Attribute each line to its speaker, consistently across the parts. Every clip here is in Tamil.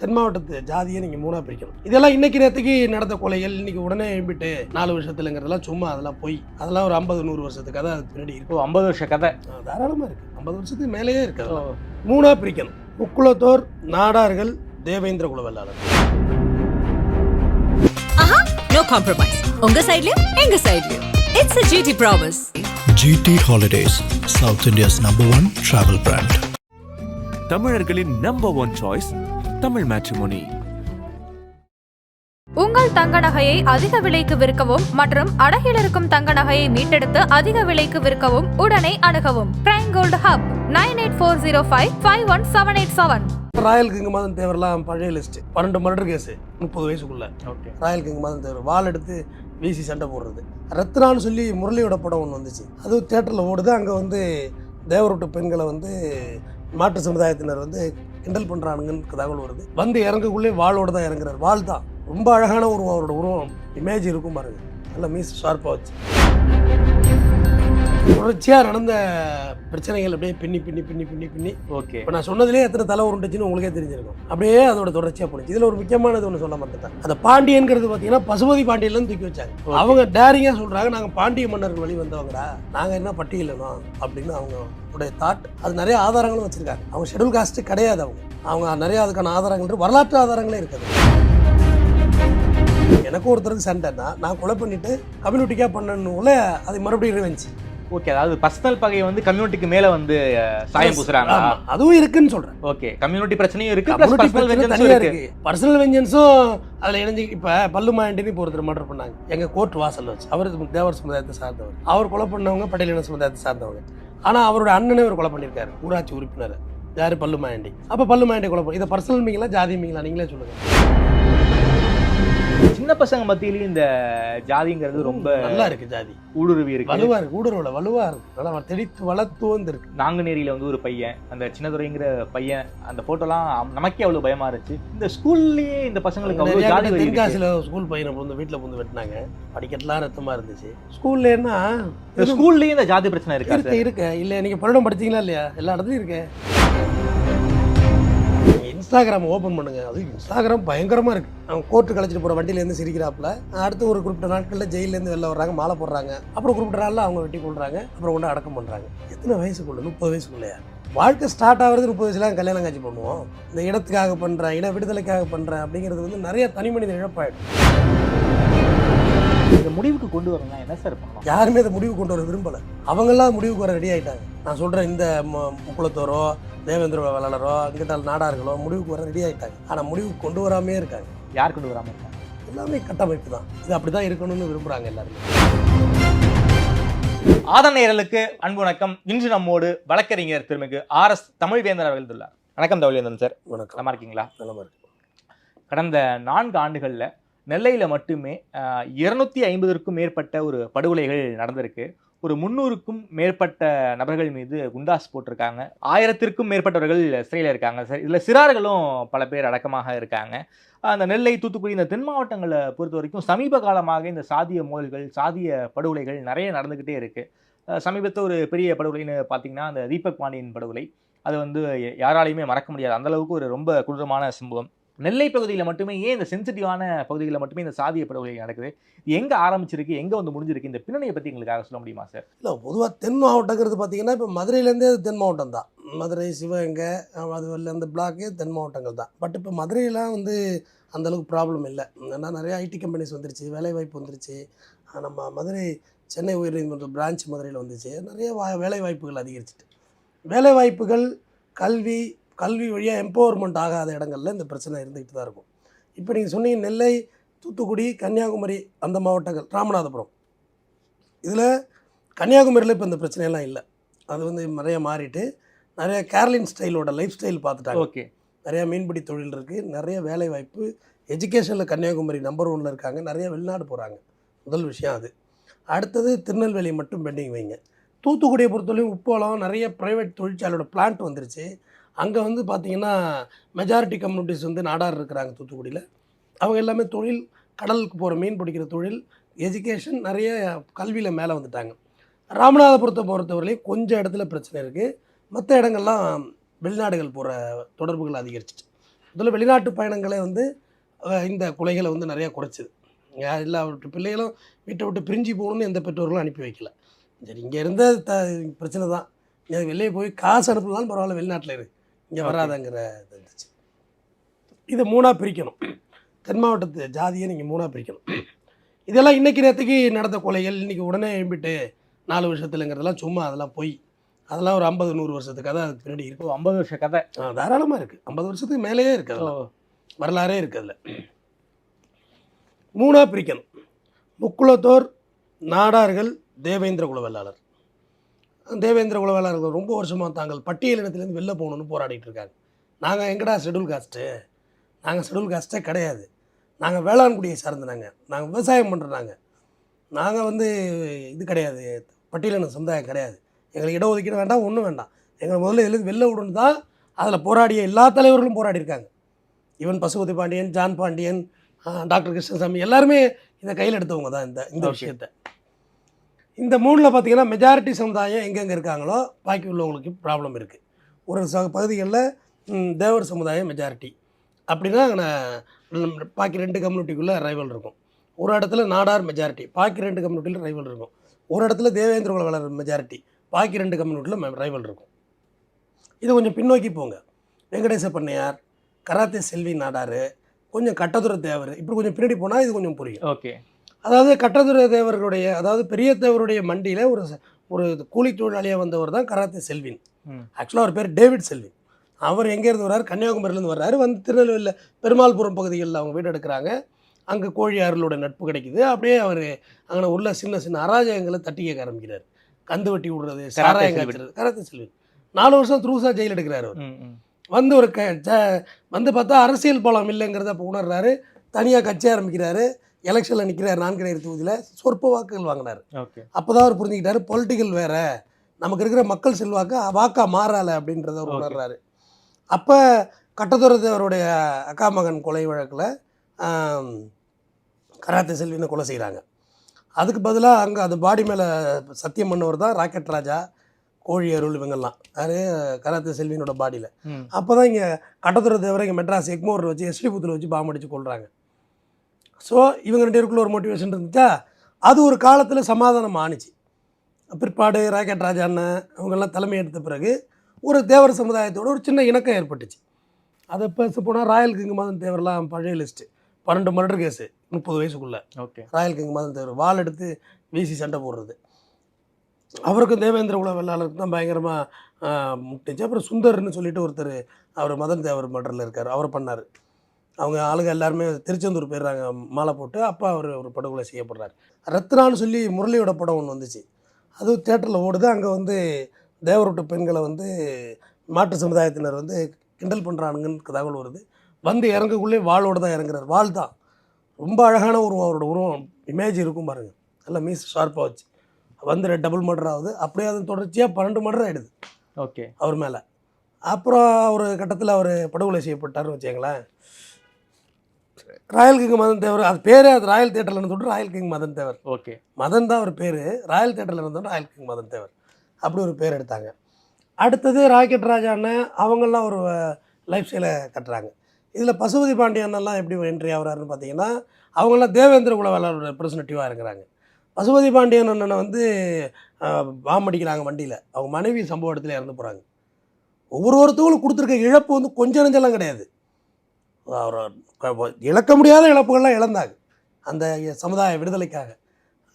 Speaker 1: தென் மாவட்டத்து ஜாதியை நீங்கள் மூணாக பிரிக்கணும். இதெல்லாம் இன்னைக்கு நேரத்துக்கு நடந்த கொலைகள் இன்னைக்கு உடனே எழும்பிட்டு நாலு வருஷத்துலங்கிறதெல்லாம் சும்மா அதெல்லாம் போய் அதெல்லாம் ஒரு ஐம்பது நூறு வருஷத்துக்கு கதை அதுக்கு பின்னாடி இருக்கு.
Speaker 2: ஓ ஐம்பது வருஷ கதை?
Speaker 1: தாராளமாக இருக்குது ஐம்பது வருஷத்துக்கு மேலேயே இருக்கு அதெல்லாம். மூணாக பிரிக்கணும். முக்குளத்தோர் நாடார்கள் தேவேந்திர குல வெள்ளாளர்
Speaker 3: ஆஹா நோ காம்ப்ரமைஸ் உங்க சைடுலயும் எங்க சைடுலயும் it's a GT promise
Speaker 4: GT Holidays, South India's number one travel brand.
Speaker 5: தமிழர்களின் number one choice Tamil matrimony.
Speaker 6: உங்கள் தங்க நகையை அதிக விலைக்கு விற்கவும் மற்றும் அடகில் இருக்கும் தங்க நகையை மீட்டெடுத்து அதிக விலைக்கு விற்கவும் உடனே அணுகவும். Prime gold hub nine eight four zero five five one seven eight seven
Speaker 1: royal king Madan தேவர்லாம் பழைய லிஸ்ட் பன்னெண்டு மர்டர் கேஸு முப்பது வயசுக்குள்ள.
Speaker 2: Okay.
Speaker 1: Royal king Madan Devar வாள் எடுத்து வீசி சண்டை போடுறது. ரத்னான்னு சொல்லி முரளியோட படம் ஒன்று வந்துச்சு. அது தேட்டரில் ஓடுது. அங்கே வந்து தேவரோட்டு பெண்களை வந்து மாற்று சமுதாயத்தினர் வந்து கிண்டல் பண்ணுறானுங்கன்னு தகவல் வருது. வந்து இறங்கக்குள்ளே வாளோட தான் இறங்குறாரு. வாள் தான். ரொம்ப அழகான உருவம் அவரோட உருவம். இமேஜ் இருக்கும் பாருங்க. நல்ல மீஸ் ஷார்ப்பாக வச்சு. தொடர்ச்சியாக நடந்த பிரச்சனைகள் அப்படியே பின்னி பின்னி பின்னி பின்னி பின்னி.
Speaker 2: ஓகே.
Speaker 1: இப்போ நான் சொன்னதுலேயே எத்தனை தலை உருண்டுச்சுன்னு உங்களுக்கே தெரிஞ்சிருக்கும். அப்படியே அதோட தொடர்ச்சியாக போணுச்சு. இதில் ஒரு முக்கியமானது ஒன்று சொல்ல மாட்டேன் அந்த பாண்டியன்கிறது பார்த்தீங்கன்னா பசுபதி பாண்டியன்லேருந்து தூக்கி வச்சாங்க. அவங்க டேரிங்காக சொல்கிறாங்க நாங்கள் பாண்டிய மன்னர்கள் வழி வந்தவங்கடா. நாங்கள் என்ன பட்டியலினோம் அப்படின்னு அவங்க உடைய தாட் அது நிறைய ஆதாரங்களும் வச்சுருக்காங்க. அவங்க ஷெடியூல் காஸ்ட்டு கிடையாது அவங்க. அவங்க நிறைய அதுக்கான ஆதாரங்கள். வரலாற்று ஆதாரங்களே இருக்குது. எனக்கு ஒருத்தருக்கு சண்டைன்னா நான் கொலை பண்ணிட்டு கம்யூனிட்டிக்காக பண்ணணும்ல அது மறுபடியும் ரிவெஞ்ச்
Speaker 2: ஓகே அதாவது பர்சனல் பகையை வந்து கம்யூனிட்டிக்கு மேல வந்து சாயம் பூசுறாங்க
Speaker 1: அதுவும் இருக்குன்னு சொல்கிறேன்
Speaker 2: ஓகே கம்யூனிட்டி பிரச்சனையும் இருக்கு பர்சனல் வெஞ்சன்ஸும் இருக்கு.
Speaker 1: பர்சனல் வெஞ்சன்ஸும் அதில் இணைஞ்சு இப்போ பல்லு மாயண்டின்னு இப்போ ஒருத்தர் மர்டர் பண்ணாங்க. எங்கள் கோர்ட் வாசல்ல வச்சு. அவர் தேவர் சமுதாயத்தை சார்ந்தவர். அவர் கொலை பண்ணவங்க பட்டியலின சமுதாயத்தை சார்ந்தவங்க. ஆனால் அவரோட அண்ணனே ஒரு கொலை பண்ணியிருக்காரு ஊராட்சி உறுப்பினர். யார்? பல்லு மாயண்டி. அப்போ பல்லு மாயண்டி கொலை பண்ணி இதை பர்சனல் மீங்களா ஜாதி மீங்களா? நீங்களே சொல்லுங்க.
Speaker 2: சின்ன பசங்க மத்தியிலயும் இந்த ஜாதிங்கிறது ரொம்ப
Speaker 1: நல்லா இருக்கு ஜாதி.
Speaker 2: ஊடுருவி இருக்கு.
Speaker 1: வலுவா இருக்கு ஊடுருவல வலுவா இருக்கு. நல்லா தெளித்து வளர்த்து வந்து இருக்கு
Speaker 2: நாங்குநேரியில வந்து ஒரு பையன் அந்த சின்னதுரைங்கிற பையன் அந்த போட்டோலாம் நமக்கே அவ்வளவு பயமா இருந்துச்சு. இந்த ஸ்கூல்லயே இந்த பசங்களுக்கு அவ்வளவு ஜாதி.
Speaker 1: தென்காசியில் ஸ்கூல் பையனை வந்து வீட்டில் வந்து வெட்டினாங்க. படிக்கட்டுலாம் ரத்தமாக இருந்துச்சு. ஸ்கூல்லேன்னா
Speaker 2: இந்த ஸ்கூல்லயே இந்த ஜாதி பிரச்சனை இருக்கா
Speaker 1: இருக்கு இல்ல நீங்க படம் படிச்சீங்களா இல்லையா? எல்லா இடத்துலயும் இருக்கு. இன்ஸ்டாகிராம் ஓபன் பண்ணுங்க. அது இன்ஸ்டாகிராம் பயங்கரமா இருக்கு. அவங்க கோர்ட்டு கழிச்சிட்டு போற வண்டியில இருந்து சிரிக்கிறாப்புல. அடுத்து ஒரு குறிப்பிட்ட நாட்கள்ல ஜெயில இருந்து வெளில வர்றாங்க மாலை போடுறாங்க. அப்புறம் குறிப்பிட்ட நாள்ல அவங்க வெட்டி கொள்றாங்க அப்புறம் கொண்டு அடக்கம் பண்றாங்க. எத்தனை வயசுக்குள்ள? முப்பது வயசுக்குள்ளயா? வாழ்க்கை ஸ்டார்ட் ஆகிறது முப்பது வயசுல கல்யாணம் காட்சி பண்ணுவோம். இந்த இடத்துக்காக பண்றேன் இன விடுதலைக்காக பண்றேன் அப்படிங்கிறது வந்து நிறைய தனி மனித இழப்பாயிடும்.
Speaker 2: இந்த முடிவுக்கு கொண்டு வரணும் என்ன சார் பண்ணலாம்
Speaker 1: யாருமே அதை முடிவு கொண்டு வர விரும்பலை. அவங்கெல்லாம் முடிவுக்கு வர ரெடி ஆயிட்டாங்க. நான் சொல்கிறேன் இந்த முக்குளத்தோரோ தேவேந்திர வேளாளரோ அங்கிட்ட நாடார்களோ முடிவுக்கு வர ரெடி ஆயிட்டாங்க. ஆனால் முடிவுக்கு கொண்டு வராமே இருக்காங்க.
Speaker 2: யார் கொண்டு வராம இருக்காங்க?
Speaker 1: எல்லாமே கட்டமைப்பு தான். இது அப்படி தான் இருக்கணும்னு விரும்புகிறாங்க எல்லாருமே.
Speaker 2: ஆதன் நேயர்களுக்கு அன்பு வணக்கம். இன்று நம்மோடு வழக்கறிஞர் திருமிகு ஆர் எஸ் தமிழ்வேந்தர் அவர்கள் உள்ளார் வணக்கம் தமிழ்வேந்தன் சார்.
Speaker 1: வணக்கம்.
Speaker 2: நல்லா இருக்கீங்களா?
Speaker 1: இருக்கு
Speaker 2: கடந்த நான்கு ஆண்டுகளில் நெல்லையில் மட்டுமே இருநூத்தி ஐம்பதற்கும் மேற்பட்ட ஒரு படுகொலைகள் நடந்திருக்கு. ஒரு முந்நூறுக்கும் மேற்பட்ட நபர்கள் மீது குண்டாஸ் போட்டிருக்காங்க. ஆயிரத்திற்கும் மேற்பட்டவர்கள் சிறையில் இருக்காங்க. சார் இதில் சிறார்களும் பல பேர் அடக்கமாக இருக்காங்க. அந்த நெல்லை தூத்துக்குடி இந்த தென் மாவட்டங்களை பொறுத்த வரைக்கும் சமீப காலமாக இந்த சாதிய மோதல்கள் சாதிய படுகொலைகள் நிறைய நடந்துக்கிட்டே இருக்குது சமீபத்தில் ஒரு பெரிய படுகொலைன்னு பார்த்தீங்கன்னா அந்த தீபக் பாண்டியன் படுகொலை. அது வந்து யாராலையுமே மறக்க முடியாது. அந்த அளவுக்கு ஒரு ரொம்ப கொடூரமான சம்பவம். நெல்லை பகுதியில் மட்டுமே ஏன் இந்த சென்சிட்டிவான பகுதிகளில் மட்டுமே இந்த சாதிய படுகொலை நடக்குது? எங்கே ஆரம்பிச்சிருக்கு? எங்கே வந்து முடிஞ்சிருக்கு? இந்த பின்னணியை பற்றி எங்களுக்காக சொல்ல முடியுமா சார்
Speaker 1: இல்லை பொதுவாக தென் மாவட்டங்கிறது பார்த்தீங்கன்னா இப்போ மதுரையிலேருந்தே அது தென் மாவட்டம் தான். மதுரை சிவகங்கை அஹ் அந்த பிளாக்கே தென் மாவட்டங்கள் தான். பட் இப்போ மதுரையெல்லாம் வந்து அந்த அளவுக்கு ப்ராப்ளம் இல்லை. ஏன்னா நிறைய ஐடி கம்பெனிஸ் வந்துருச்சு வேலைவாய்ப்பு வந்துருச்சு. நம்ம மதுரை சென்னை உயர்நீதிமன்ற பிரான்ச் மதுரையில் வந்துச்சு. நிறைய வா வேலை வாய்ப்புகள் அதிகரிச்சிட்டு. வேலை வாய்ப்புகள் கல்வி கல்வி வழியாக எம்பவர்மெண்ட் ஆகாத இடங்கள்ல இந்த பிரச்சனை இருந்துக்கிட்டு தான் இருக்கும். இப்போ நீங்கள் சொன்னீங்க நெல்லை தூத்துக்குடி கன்னியாகுமரி அந்த மாவட்டங்கள் ராமநாதபுரம். இதில் கன்னியாகுமரியில் இப்போ இந்த பிரச்சனையெல்லாம் இல்லை. அது வந்து நிறைய மாறிட்டு நிறைய கேரளின் ஸ்டைலோட லைஃப் ஸ்டைல் பார்த்துட்டாங்க.
Speaker 2: ஓகே.
Speaker 1: நிறைய மீன்பிடி தொழில் இருக்குது நிறைய வேலை வாய்ப்பு எஜுகேஷனில் கன்னியாகுமரி நம்பர் ஒன்ல இருக்காங்க நிறைய வெளிநாடு போகிறாங்க முதல் விஷயம் அது. அடுத்தது திருநெல்வேலி மட்டும் பெண்டிங் வைங்க. தூத்துக்குடியை பொறுத்தவரையும் உப்பளம் நிறைய ப்ரைவேட் தொழிற்சாலையோட பிளான்ட் வந்துருச்சு. அங்கே வந்து பார்த்திங்கன்னா மெஜாரிட்டி கம்யூனிட்டிஸ் வந்து நாடார் இருக்கிறாங்க தூத்துக்குடியில். அவங்க எல்லாமே தொழில் கடலுக்கு போகிற மீன் பிடிக்கிற தொழில் எஜுகேஷன் நிறைய கல்வியில் மேலே வந்துட்டாங்க. ராமநாதபுரத்தை பொறுத்தவரையிலையும் கொஞ்சம் இடத்துல பிரச்சனை இருக்குது மற்ற இடங்கள்லாம் வெளிநாடுகள் போகிற தொடர்புகள் அதிகரிச்சிச்சு. முதல்ல வெளிநாட்டு பயணங்களே வந்து இந்த கொலைகளை வந்து நிறையா குறைச்சிது. யார் எல்லா பிள்ளைகளும் வீட்டை விட்டு பிரிஞ்சு போகணும்னு எந்த பெற்றோர்களும் அனுப்பி வைக்கல. சரி இங்கே இருந்த த பிரச்சனை தான். வெளியே போய் காசு அனுப்பலாம் பரவாயில்ல வெளிநாட்டில் இருக்குது இங்கே. வராதங்கிற இது இருந்துச்சு இதை மூணாக பிரிக்கணும். தென் மாவட்டத்து ஜாதியை நீங்கள் மூணாக பிரிக்கணும். இதெல்லாம் இன்றைக்கி நேற்றுக்கு நடந்த கொலைகள் இன்றைக்கி உடனே எழும்பிட்டு நாலு வருஷத்துலங்கிறதெல்லாம் சும்மா அதெல்லாம் பொய். அதெல்லாம் ஒரு ஐம்பது நூறு வருஷத்து கதை அதுக்கு பின்னாடி இருக்கு.
Speaker 2: ஐம்பது வருஷ கதை.
Speaker 1: தாராளமாக இருக்குது ஐம்பது வருஷத்துக்கு மேலேயே இருக்குது வரலாறே இருக்குது அதில். மூணாக பிரிக்கணும். முக்குளத்தோர் நாடார்கள் தேவேந்திர குலவெல்லாளர். தேவேந்திர குலவெல்லாளர்கள் ரொம்ப வருஷமாக தாங்கள் பட்டியலினத்துலேருந்து வெளில போகணுன்னு போராடிட்டு இருக்காங்க. நாங்கள் எங்கடா ஷெட்யூல் காஸ்ட்டு நாங்கள் ஷெட்யூல் காஸ்ட்டே கிடையாது. நாங்கள் வேளாண்குடியை சார்ந்தனாங்க நாங்கள் விவசாயம் பண்ணுறாங்க நாங்கள் வந்து இது கிடையாது. பட்டியலின சமுதாயம் கிடையாது. எங்களுக்கு இடஒதுக்கீடு வேண்டாம் ஒன்றும் வேண்டாம். எங்களை முதல்ல இதுலேருந்து வெளில விடணும் தான் அதில் போராடிய எல்லா தலைவர்களும் போராடி இருக்காங்க. Even Pasupathi Pandian John Pandian doctor Krishnasamy எல்லாருமே இதை கையில் எடுத்தவங்க தான் இந்த இந்த. விஷயத்தை. இந்த மூணில் பார்த்தீங்கன்னா மெஜாரிட்டி சமுதாயம் எங்கெங்கே இருக்காங்களோ பாக்கி உள்ளவங்களுக்கு ப்ராப்ளம் இருக்குது ஒரு ச பகுதிகளில் தேவர் சமுதாயம் மெஜாரிட்டி அப்படின்னா பாக்கி ரெண்டு கம்யூனிட்டிக்குள்ளே ரைவல் இருக்கும். ஒரு இடத்துல நாடார் மெஜாரிட்டி பாக்கி ரெண்டு கம்யூனிட்டியில் ரைவல் இருக்கும். ஒரு இடத்துல தேவேந்திர வளர் மெஜாரிட்டி பாக்கி ரெண்டு கம்யூனிட்டியில் ரைவல் இருக்கும். இது கொஞ்சம் பின்னோக்கி போங்க. வெங்கடேச பண்ணையார் கராத்தே செல்வி நாடார் கொஞ்சம் கட்டதுர தேவர் இப்படி கொஞ்சம் பின்னாடி போனால் இது கொஞ்சம் புரியும்.
Speaker 2: ஓகே.
Speaker 1: அதாவது கட்டதுர தேவர்களுடைய அதாவது பெரிய தேவருடைய மண்டியில் ஒரு ஒரு கூலி தொழிலாளியாக வந்தவர் தான் கராத்தே செல்வின். ஆக்சுவலாக அவர் பேர் டேவிட் செல்வின். அவர் எங்கேருந்து வர்றாரு? கன்னியாகுமரியிலேருந்து வர்றாரு. வந்து திருநெல்வேலியில் பெருமாள்புரம் பகுதிகளில் அவங்க வீடு எடுக்கிறாங்க. அங்கே கோழியார்களோட நட்பு கிடைக்குது. அப்படியே அவர் அங்கே உள்ள சின்ன சின்ன அராஜகங்களை தட்டி கேட்க ஆரம்பிக்கிறார். கந்து வட்டி விடுறது சாராயம். காய்ச்சறது. கராத்தே செல்வின். நாலு வருஷம் த்ரூசா ஜெயில் எடுக்கிறாரு அவர். வந்து ஒரு க வந்து பார்த்தா அரசியல் பலம் இல்லைங்கிறத அப்போ உணர்றாரு. தனியாக கட்சி ஆரம்பிக்கிறாரு. எலெக்ஷனில் நிற்கிறார் நான்கரை தொகுதியில் சொற்ப வாக்குகள் வாங்கினார். அப்போ தான் அவர் புரிஞ்சுக்கிட்டாரு பொலிட்டிக்கல் வேற. நமக்கு இருக்கிற மக்கள் செல்வாக்கு வாக்கா மாறலை அப்படின்றத அவர். உணர்றாரு. அப்போ கட்டத்துறத்தவருடைய அக்கா மகன் கொலை வழக்கில் கராத்தே செல்வினை கொலை செய்கிறாங்க அதுக்கு பதிலாக அங்கே அந்த பாடி மேலே சத்தியம் பண்ணவர் தான் ராக்கெட் ராஜா கோழி அருள் இவங்கெல்லாம். யாரு? கராத்தே செல்வினோட பாடியில். அப்போ தான் இங்கே கட்டத்துறை தேவரை இங்கே மெட்ராஸ் எக்மோரில் வச்சு எஸ்டிபுத்தில் வச்சு பாம்பு அடிச்சு கொள்கிறாங்க ஸோ இவங்க ரெண்டு பேருக்குள்ள ஒரு மோட்டிவேஷன் இருந்துச்சா? அது ஒரு காலத்தில் சமாதானம் ஆணுச்சு. பிற்பாடு ராக்கெட் ராஜா அண்ணன் அவங்கெல்லாம் தலைமை எடுத்த பிறகு ஒரு தேவர் சமுதாயத்தோட ஒரு சின்ன இணக்கம் ஏற்பட்டுச்சு. அதை பேச போனால் ராயல் கிங் மதன் தேவர்லாம் பழைய லிஸ்ட்டு பன்னெண்டு மர்டர் கேஸு முப்பது வயசுக்குள்ளே.
Speaker 2: Okay.
Speaker 1: Royal king Madan Devar வாள் எடுத்து வீசி சண்டை போடுறது. அவருக்கும் தேவேந்திர குல வெள்ளாளருக்கு தான் பயங்கரமாக முட்டுச்சு. அப்புறம் சுந்தர்னு சொல்லிட்டு ஒருத்தர் அவர் மதன் தேவர் மன்றத்தில் இருக்கார். அவர் பண்ணார். அவங்க ஆளுங்க எல்லாருமே திருச்செந்தூர் போயிடுறாங்க மாலை போட்டு. அப்போ அவர் ஒரு படுகொலை செய்யப்படுறார். ரத்னான்னு சொல்லி முரளியோட படம் ஒன்று வந்துச்சு. அது தேட்டரில் ஓடுது. அங்கே வந்து தேவரோட்ட பெண்களை வந்து மாற்று சமுதாயத்தினர் வந்து கிண்டல் பண்ணுறானுங்கன்னு தகவல் வருது. வந்து இறங்கக்குள்ளே வாளோடு தான் இறங்குறார். வாள் தான். ரொம்ப அழகான உருவம் அவரோட உருவம். இமேஜ் இருக்கும் பாருங்கள் நல்லா மீஸ் ஷார்ப்பாக வச்சு. வந்து டபுள் மர்டர் ஆகுது. அப்படியே அது தொடர்ச்சியாக பன்னெண்டு மர்டர் ஆகிடுது
Speaker 2: ஓகே
Speaker 1: அவர் மேலே. அப்புறம் ஒரு கட்டத்தில் அவர் படுகொலை செய்யப்பட்டார்னு வச்சுங்களேன் ராயல் கிங் மதன் தேவர். அது பேரே அது ராயல் தேட்டரில் இருந்துட்டு royal king Madan Devar.
Speaker 2: Okay.
Speaker 1: Madan தான் அவர் பேர். ராயல் தேட்டரில் இருந்தோம் ராயல் கிங் மதன் தேவர். அப்படி ஒரு பேர் எடுத்தாங்க. அடுத்தது ராக்கெட் ராஜா அண்ணன் அவங்கெல்லாம் ஒரு லைஃப் ஸ்டைலை கட்டுறாங்க. இதில் பசுபதி பாண்டிய அண்ணன்லாம் எப்படி என்ட்ரி ஆகுறாருன்னு பார்த்தீங்கன்னா அவங்கெல்லாம் தேவேந்திர குலவேலோட ரெப்ரசன்டேட்டிவாக இருக்கிறாங்க. பசுபதி பாண்டியன் அண்ணனை வந்து பாம்பு அடிக்கிறாங்க வண்டியில். அவங்க மனைவி சம்பவ இடத்துல இறந்து போகிறாங்க ஒவ்வொரு ஒருத்தவங்களும் கொடுத்துருக்க இழப்பு வந்து கொஞ்சம் நெஞ்செல்லாம் கிடையாது. இழக்க முடியாத இழப்புகள்லாம் இழந்தாங்க அந்த சமுதாய விடுதலைக்காக.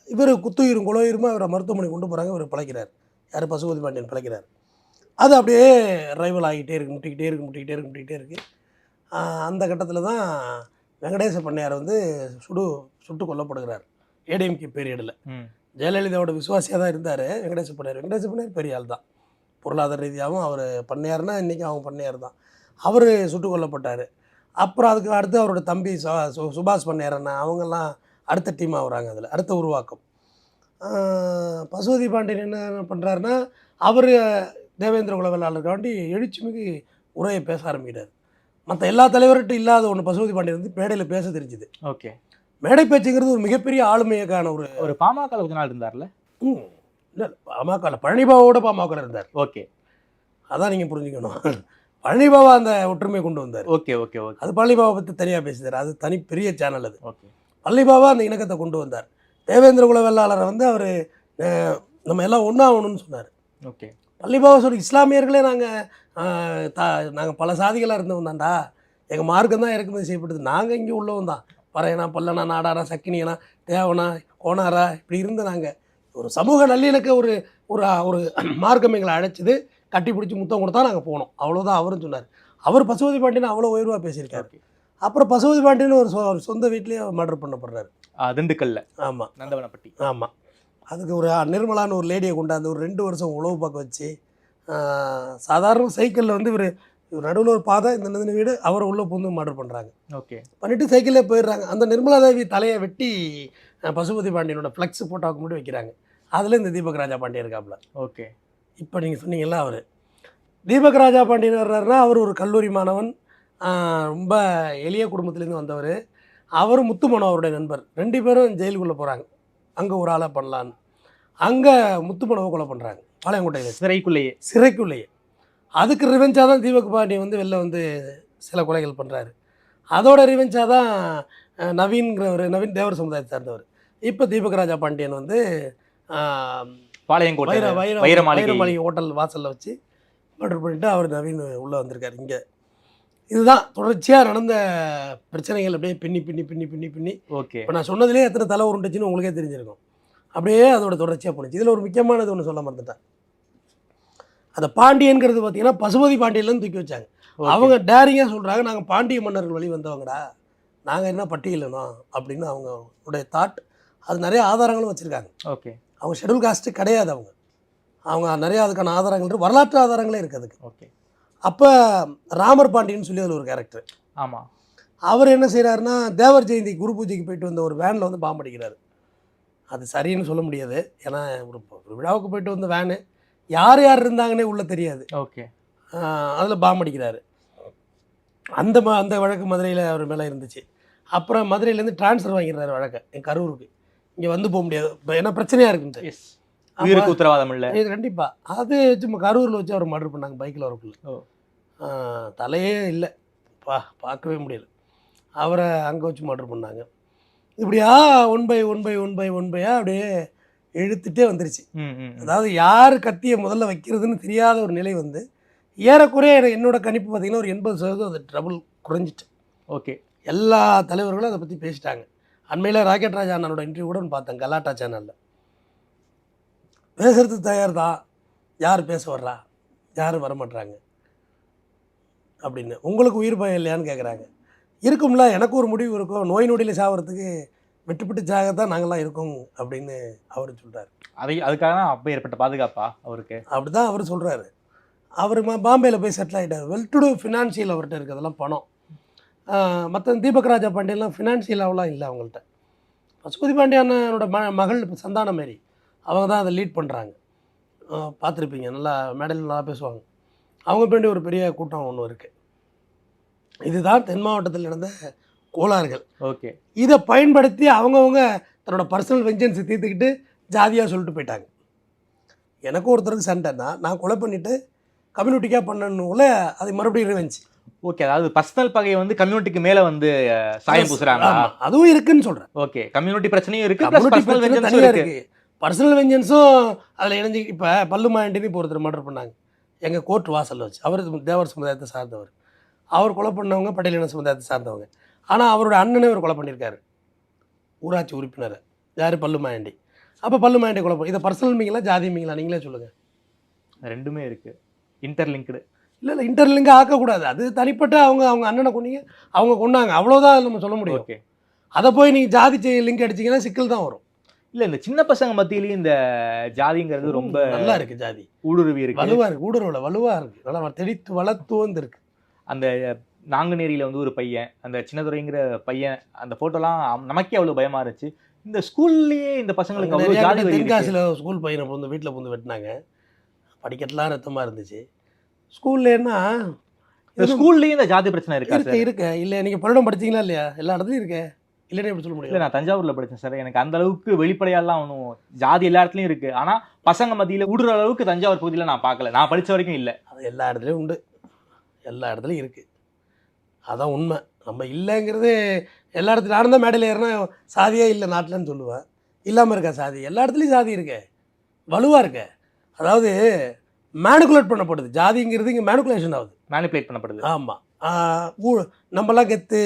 Speaker 1: இவர் குத்துயிரும் குலோயிருமா இவரை மருத்துவமனை கொண்டு போகிறாங்க இவர் பிழைக்கிறார். யார் பசுபதி பாண்டியன் பிழைக்கிறார். அது அப்படியே ரைவல் ஆகிட்டே இருக்கு முட்டிக்கிட்டே இருக்கு முட்டிக்கிட்டே இருக்கு முட்டிக்கிட்டே இருக்கு. ஆஹ் அந்த கட்டத்தில் தான் வெங்கடேச பண்ணையார் வந்து சுடு சுட்டு கொல்லப்படுகிறார். ஏடிஎம்கே பீரியடில் ஜெயலலிதாவோட விசுவாசியாக தான் இருந்தார் வெங்கடேச பண்ணையார். வெங்கடேச பண்ணையார் பெரிய ஆள் தான். பொருளாதார ரீதியாகவும் அவர் பண்ணையார்னா இன்றைக்கி அவங்க பண்ணையார் தான். அவர் சுட்டு கொல்லப்பட்டார். அப்புறம் அதுக்கு அடுத்து அவரோட தம்பி சுபாஷ் பண்ணையார் அண்ணா அவங்கெல்லாம் அடுத்த டீம் ஆகுறாங்க அதில் அடுத்த உருவாக்கம். பசுபதி பாண்டியன் என்ன பண்ணுறாருன்னா அவர் தேவேந்திர குலவேளாளருக்காண்டி எழுச்சிமிகு உரையை பேச ஆரம்பிக்கிறார். மற்ற எல்லா தலைவர்கிட்ட இல்லாத ஒன்று பசுபதி பாண்டியன் வந்து மேடையில் பேச தெரிஞ்சுது.
Speaker 2: ஓகே.
Speaker 1: மேடை பேச்சுங்கிறது ஒரு மிகப்பெரிய ஆளுமையக்கான ஒரு
Speaker 2: ஒரு பாமக கொஞ்ச நாள் இருந்தார்ல?
Speaker 1: ம் இல்லை பாமக பழனிபாவோட பாமக இருந்தார்.
Speaker 2: ஓகே.
Speaker 1: அதான் நீங்கள் புரிஞ்சுக்கணும். பழனி பாபா அந்த ஒற்றுமையை கொண்டு வந்தார்.
Speaker 2: Okay okay okay.
Speaker 1: அது பழனி பாபா பற்றி தனியாக பேசுகிறார் அது தனி பெரிய சேனல் அது.
Speaker 2: ஓகே.
Speaker 1: பழனி பாபா அந்த இணக்கத்தை கொண்டு வந்தார். தேவேந்திர குல வெள்ளாளரை வந்து அவர் நம்ம எல்லாம் ஒன்றாகணும்னு சொன்னார்.
Speaker 2: ஓகே.
Speaker 1: பள்ளி பாபா சொல்லி இஸ்லாமியர்களே நாங்கள் தா நாங்கள் பல சாதிகளாக இருந்தவன் தான்டா. எங்கள் மார்க்கம் தான் இறக்குமதி செய்யப்படுது நாங்கள் இங்கே உள்ளவன் தான். பறையனா பல்லனா நாடாரா சக்கினியனா தேவனா கோணாரா இப்படி இருந்த நாங்கள் ஒரு சமூக நல்லிணக்க ஒரு ஒரு ஒரு மார்க்கம் எங்களை அழைச்சிது. கட்டி பிடிச்சி முத்தம் கொடுத்தா நாங்கள் போனோம் அவ்வளோதான் அவரும் சொன்னார். அவர் பசுபதி பாண்டியன் அவ்வளோ உயர்வாக பேசியிருக்காரு. அப்புறம் பசுபதி பாண்டியன் ஒரு சொ- சொந்த வீட்லேயே மர்டர் பண்ணப்படுறாரு.
Speaker 2: திண்டுக்கல்ல.
Speaker 1: ஆமாம்
Speaker 2: நந்தவனப்பட்டி.
Speaker 1: ஆமாம் அதுக்கு ஒரு நிர்மலான ஒரு லேடியை கொண்டாந்து ஒரு ரெண்டு வருஷம் உழவு பார்க்க வச்சு சாதாரண சைக்கிளில் வந்து இவர் இவர் நடுவில் ஒரு பாதை இந்த இந்த வீடு அவரை உள்ளே பூந்து மர்டர் பண்ணுறாங்க
Speaker 2: ஓகே.
Speaker 1: பண்ணிவிட்டு சைக்கிளே போயிடுறாங்க. அந்த நிர்மலா தேவி தலையை வெட்டி பசுபதி பாண்டியனோட ஃப்ளெக்ஸ் போட்டோவுக்கு மட்டும் வைக்கிறாங்க. அதில் இந்த தீபக் ராஜா பாண்டியன் இருக்காப்புல
Speaker 2: ஓகே.
Speaker 1: இப்போ நீங்கள் சொன்னீங்கல்ல அவர். தீபக் ராஜா பாண்டியன் வர்றாருன்னா அவர் ஒரு கல்லூரி மாணவன். ரொம்ப எளிய குடும்பத்துலேருந்து வந்தவர். அவர் முத்துமனோ அவருடைய நண்பர். ரெண்டு பேரும் ஜெயிலுக்குள்ளே போகிறாங்க அங்கே ஒரு ஆளை பண்ணலான்னு. அங்கே முத்துமனோவை கொலை பண்ணுறாங்க பாளையங்கோட்டையில்.
Speaker 2: சிறைக்குள்ளேயே.
Speaker 1: சிறைக்குள்ளேயே. அதுக்கு ரிவெஞ்சாக தான் தீபக் பாண்டியன் வந்து வெளில வந்து சில கொலைகள் பண்ணுறாரு அதோட ரிவெஞ்சாக தான் நவீன்கிறவர் நவீன் தேவர் சமுதாயத்தை சார்ந்தவர். இப்போ தீபக் ராஜா பாண்டியன் வந்து
Speaker 2: பாளையங்கோட்டை
Speaker 1: வைர
Speaker 2: மாளிகை
Speaker 1: ஹோட்டல் வாசலில் வச்சு மர்டர் பண்ணிட்டு அவர் நவீன் உள்ளே வந்திருக்காரு இங்கே. இதுதான் தொடர்ச்சியாக நடந்த பிரச்சனைகள் அப்படியே பின்னி பின்னி பின்னி பின்னி பின்னி.
Speaker 2: ஓகே.
Speaker 1: இப்போ நான் சொன்னதுலேயே எத்தனை தலை உருண்டுச்சுன்னு உங்களுக்கே தெரிஞ்சிருக்கும். அப்படியே அதோட தொடர்ச்சியாக போணுச்சு. இதில் ஒரு முக்கியமானது ஒன்று சொல்ல மறந்துட்டேன். அந்த பாண்டியன்கிறது பார்த்தீங்கன்னா பசுபதி பாண்டியன்லேருந்து தூக்கி வச்சாங்க. அவங்க டேரிங்காக சொல்கிறாங்க நாங்கள் பாண்டிய மன்னர்கள் வழி வந்தவங்கடா. நாங்கள் என்ன பட்டியலணும் அப்படின்னு அவங்க உடைய தாட் அது நிறைய ஆதாரங்களும் வச்சுருக்காங்க.
Speaker 2: ஓகே.
Speaker 1: அவங்க ஷெட்யூல் காஸ்ட்டு கிடையாது அவங்க. அவங்க நிறைய அதுக்கான ஆதாரங்கள் வரலாற்று ஆதாரங்களே இருக்குது அதுக்கு.
Speaker 2: ஓகே.
Speaker 1: அப்போ ராமர் பாண்டியன்னு சொல்லி அதில் ஒரு கேரக்டர்
Speaker 2: ஆமா.
Speaker 1: அவர் என்ன செய்கிறாருன்னா தேவர் ஜெயந்தி குரு பூஜைக்கு போயிட்டு வந்த ஒரு வேனில் வந்து பாம்பு அடிக்கிறாரு. அது சரின்னு சொல்ல முடியாது. ஏன்னா ஒரு ஒரு விழாவுக்கு போயிட்டு வந்த வேனு யார் யார் இருந்தாங்கன்னே உள்ள தெரியாது.
Speaker 2: ஓகே.
Speaker 1: அதில் பாம்பு அடிக்கிறாரு. அந்த ம அந்த வழக்கு மதுரையில் அவர் மேலே இருந்துச்சு. அப்புறம் மதுரையிலேருந்து ட்ரான்ஸ்ஃபர் வாங்கிடுறாரு வழக்கை என் கரூருக்கு. இங்கே வந்து போக முடியாது. இப்போ என்ன பிரச்சனையாக இருக்குன்ட்டு
Speaker 2: எஸ் உயிருக்கு உத்தரவாதம் இல்ல
Speaker 1: இது கண்டிப்பாக அது சும்மா கரூரில் வச்சு அவர் மர்டர் பண்ணாங்க பைக்கில் வரக்குள்ள. தலையே இல்லை. பா பார்க்கவே முடியல. அவரை அங்கே வச்சு மர்டர் பண்ணாங்க. இப்படியா one by one by one by one பையாக அப்படியே இழுத்துட்டே வந்துருச்சு. அதாவது யார் கத்தியை முதல்ல வைக்கிறதுன்னு தெரியாத ஒரு நிலை வந்து ஏறக்குறைய என்னோட கணிப்பு பார்த்தீங்கன்னா ஒரு எண்பது சதவீதம் அது ட்ரபுள் குறைஞ்சிட்டு
Speaker 2: ஓகே.
Speaker 1: எல்லா தலைவர்களும் அதை பற்றி பேசிட்டாங்க. அண்மையில் ராக்கெட் ராஜா அண்ணனோட இன்டர்வியூ கூட பார்த்தேன் கலாட்டா சேனலில் பேசுறதுக்கு தயார் தான் யார் பேச வர்றா? யார் வரமாட்றாங்க? அப்படின்னு. உங்களுக்கு உயிர் பயம் இல்லையான்னு கேட்குறாங்க இருக்கும்ல எனக்கு ஒரு முடிவு இருக்கும் நோய் நொடியில் சாவறதுக்கு விட்டுப்பிட்டு சாகத்தான் நாங்களாம் இருக்கோம் அப்படின்னு அவர் சொல்கிறார்
Speaker 2: அதை அதுக்காக தான் அப்போ ஏற்பட்ட பாதுகாப்பா அவருக்கு?
Speaker 1: அப்படி தான் அவர் சொல்கிறாரு அவர் பாம்பேயில் போய் செட்டில் ஆகிட்டார் வெல் டு டூ ஃபினான்ஷியல் அவர்கிட்ட இருக்குது அதெல்லாம் பணம். மற்ற தீபக் ராஜா பாண்டியன்லாம் ஃபினான்ஷியல் அவ்வளோ இல்லை அவங்கள்ட்ட. பசுபதி பாண்டியனோட ம மகள் சந்தானம் மாரி அவங்க தான் அதை லீட் பண்ணுறாங்க பார்த்துருப்பீங்க நல்லா மேடையில் நல்லா பேசுவாங்க. அவங்க பின்னாடி ஒரு பெரிய கூட்டம் ஒன்று இருக்குது இதுதான் தென் மாவட்டத்தில் நடந்த கோளாறுகள்.
Speaker 2: ஓகே.
Speaker 1: இதை பயன்படுத்தி அவங்கவுங்க தன்னோட பர்சனல் வெஞ்சன்ஸை தீர்த்துக்கிட்டு ஜாதியாக சொல்லிட்டு போயிட்டாங்க. எனக்கு ஒருத்தருக்கு சண்டைன்னா நான் கொலை பண்ணிவிட்டு கம்யூனிட்டிக்காக பண்ணணும்ல அது மறுபடியும் ரிவெஞ்ச்
Speaker 2: ஓகே அதாவது பர்சனல் பகையை வந்து கம்யூனிட்டிக்கு மேல வந்து சாயம் பூசுறாங்க
Speaker 1: அதுவும் இருக்குன்னு சொல்கிறேன்
Speaker 2: ஓகே கம்யூனிட்டி பிரச்சனையும் இருக்கு பர்சனல் வெஞ்சன்ஸும் இருக்கு.
Speaker 1: இருக்குது பர்சனல் வெஞ்சன்ஸும் அதில் இணைஞ்சு இப்போ பல்லு மாண்டின்னு இப்போ ஒருத்தர் மர்டர் பண்ணாங்க. எங்கள் கோர்ட் வாசலில் வச்சு. அவர் தேவர் சமுதாயத்தை சார்ந்தவர். அவர் கொலை பண்ணவங்க பட்டியலின சமுதாயத்தை சார்ந்தவங்க. ஆனால் அவரோட அண்ணனே ஒரு கொலை பண்ணியிருக்காரு. ஊராட்சி உறுப்பினர். யார்? பல்லு மாயாண்டி. அப்போ பல்லு மாயாண்டி கொலை பண்ணி இதை பர்சனல் மீங்களா ஜாதி மீங்களா? நீங்களே சொல்லுங்கள்
Speaker 2: ரெண்டுமே இருக்கு. இன்டர்லிங்க்டு
Speaker 1: இல்லை இல்லை இன்டர்லிங்க ஆக்கக்கூடாது. அது தனிப்பட்ட அவங்க அவங்க அண்ணனை கொண்டீங்க அவங்க கொண்டாங்க. அவ்வளோதான் நம்ம சொல்ல முடியும்.
Speaker 2: ஓகே.
Speaker 1: அதை போய் நீங்கள் ஜாதி லிங்க் அடிச்சீங்கன்னா சிக்கல் தான் வரும்.
Speaker 2: இல்ல இந்த சின்ன பசங்க மத்தியிலயும் இந்த ஜாதிங்கிறது ரொம்ப
Speaker 1: நல்லா இருக்கு ஜாதி.
Speaker 2: ஊடுருவி இருக்கு.
Speaker 1: வலுவா இருக்கு ஊடுருவல வலுவா இருக்கு. நல்லா தெளித்து வளர்த்து வந்து இருக்கு
Speaker 2: அந்த நாங்குநேரியில வந்து ஒரு பையன் அந்த சின்னதுரைங்கிற பையன் அந்த போட்டோலாம் நமக்கே அவ்வளவு பயமா இருந்துச்சு. இந்த ஸ்கூல்லயே இந்த பசங்களுக்கு அவ்வளவு
Speaker 1: நிறைய
Speaker 2: ஜாதி.
Speaker 1: தென்காசியில் ஸ்கூல் பையனை வந்து வீட்டில் புந்து வெட்டினாங்க. படிக்கட்டுலாம் ரத்தமாக இருந்துச்சு. ஸ்கூல்லேன்னா
Speaker 2: இந்த ஸ்கூல்லயே இந்த ஜாதி பிரச்சனை இருக்கா
Speaker 1: இருக்கு இருக்கு. இல்லை நீங்கள் பன்னெண்டும் படிச்சீங்களா இல்லையா? எல்லா இடத்துலையும் இருக்கு. இல்லைன்னு எப்படி சொல்ல
Speaker 2: இல்ல
Speaker 1: முடியும்
Speaker 2: நான் தஞ்சாவூர்ல படிச்சேன் சார். எனக்கு அந்த அளவுக்கு வெளிப்படையாலாம் ஒன்றும் ஜாதி எல்லா இடத்துலயும் இருக்கு. ஆனா பசங்க மத்தியில ஊடுற அளவுக்கு தஞ்சாவூர் பகுதியில நான் பார்க்கல. நான் படிச்ச வரைக்கும் இல்ல.
Speaker 1: அது எல்லா இடத்துலையும் உண்டு. எல்லா இடத்துலையும் இருக்குது அதான் உண்மை. நம்ம இல்லைங்கிறது எல்லா இடத்துலையும் நானும் தான் மேடையில் ஏறினா சாதியே இல்லை நாட்டிலன்னு சொல்லுவேன். இல்லாமல் இருக்கா சாதி? எல்லா இடத்துலையும் சாதி இருக்கே. வலுவாக இருக்கே. அதாவது மேனுகுலேட் பண்ணப்படுது. ஜாதிங்கிறது இங்கே மேனுகுலேஷன் ஆகுது.
Speaker 2: மேனிப்புலேட் பண்ணப்படுது.
Speaker 1: ஆமாம் ஊ நம்மலாம் கெத்து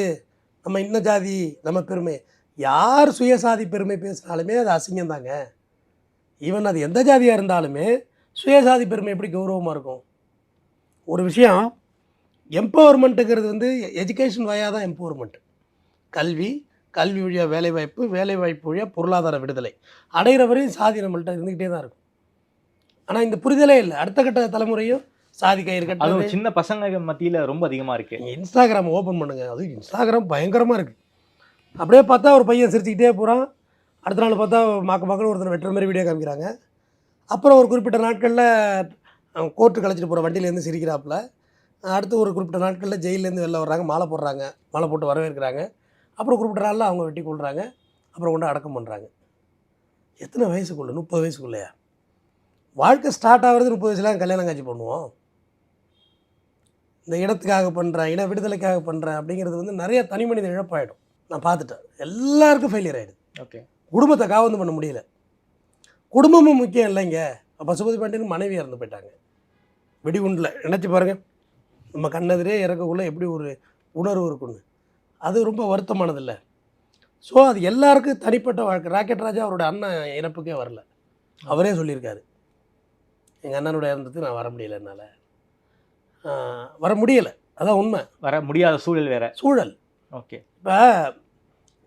Speaker 1: நம்ம இன்ன ஜாதி நம்ம பெருமை. யார் சுயசாதி பெருமை பேசினாலுமே அது அசிங்கம் தாங்க. ஈவன் அது எந்த ஜாதியாக இருந்தாலுமே சுயசாதி பெருமை எப்படி கௌரவமாக இருக்கும்? ஒரு விஷயம் எம்பவர்மெண்ட்டுங்கிறது வந்து எஜுகேஷன் வழியாக தான் எம்பவர்மெண்ட் கல்வி கல்வி வழியாக வேலைவாய்ப்பு வேலைவாய்ப்பு வழியாக பொருளாதார விடுதலை. அடைகிற வரையும் சாதி நம்மள்ட்ட இருந்துக்கிட்டே தான் இருக்கும். ஆனால் இந்த புரிதலே இல்லை. அடுத்த கட்ட தலைமுறையும் சாதி கயிறு
Speaker 2: அதுவும் சின்ன பசங்க மத்தியில ரொம்ப அதிகமா இருக்கு.
Speaker 1: இன்ஸ்டாகிராம் ஓப்பன் பண்ணுங்க. அது இன்ஸ்டாகிராம் பயங்கரமாக இருக்குது அப்படியே பார்த்தா ஒரு பையன் சிரிச்சுக்கிட்டே போகிறான் அடுத்த நாள் பார்த்தா மாக்க மக்கள் ஒருத்தர் வெட்டுற மாதிரி வீடியோ காமிக்கிறாங்க. அப்புறம் ஒரு குறிப்பிட்ட நாட்களில் கோர்ட்டு கழிச்சிட்டு போகிற வண்டியிலேருந்து சிரிக்கிறாப்புல. அடுத்து ஒரு குறிப்பிட்ட நாட்களில் ஜெயிலேருந்து வெளில வர்றாங்க. மாலை போடுறாங்க. மாலை போட்டு வரவேற்கிறாங்க. அப்புறம் குறிப்பிட்ட நாளில் அவங்க வெட்டி கொள்கிறாங்க அப்புறம் கொண்டு அடக்கம் பண்ணுறாங்க எத்தனை வயசுக்குள்ள? முப்பது வயசுக்குள்ளையா? வாழ்க்கை ஸ்டார்ட் ஆகிறது முப்பது வயசுல கல்யாணம் காட்சி பண்ணுவோம். இந்த இடத்துக்காக பண்ணுறேன் இன விடுதலைக்காக பண்ணுறேன் அப்படிங்கிறது வந்து நிறைய தனி மனித இழப்பாயிடும். நான் பார்த்துட்டேன். எல்லாருக்கும் ஃபெயிலியர் ஆகிடுது
Speaker 2: ஓகே
Speaker 1: குடும்பத்தை காவந்து பண்ண முடியல. குடும்பமும் முக்கியம் இல்லைங்க. பசுபதி பாண்டியன் மனைவி இறந்து போயிட்டாங்க. வெடிகுண்டில் நினச்சி பாருங்க. நம்ம கண்ணெதிரே இறக்கக்குள்ளே எப்படி ஒரு உணர்வு இருக்குன்னு அது ரொம்ப வருத்தமானதில்ல. ஸோ அது எல்லாருக்கும் தனிப்பட்ட வாழ்க்கை. ராக்கெட் ராஜா அவரோட அண்ணன் இறப்புக்கே வரல. அவரே சொல்லியிருக்காரு. எங்கள் அண்ணனோட இறந்ததுக்கு நான் வர முடியல என்னால். வர முடியலை. அதான் உண்மை.
Speaker 2: வர முடியாத சூழல் வேற.
Speaker 1: சூழல்.
Speaker 2: ஓகே.
Speaker 1: இப்போ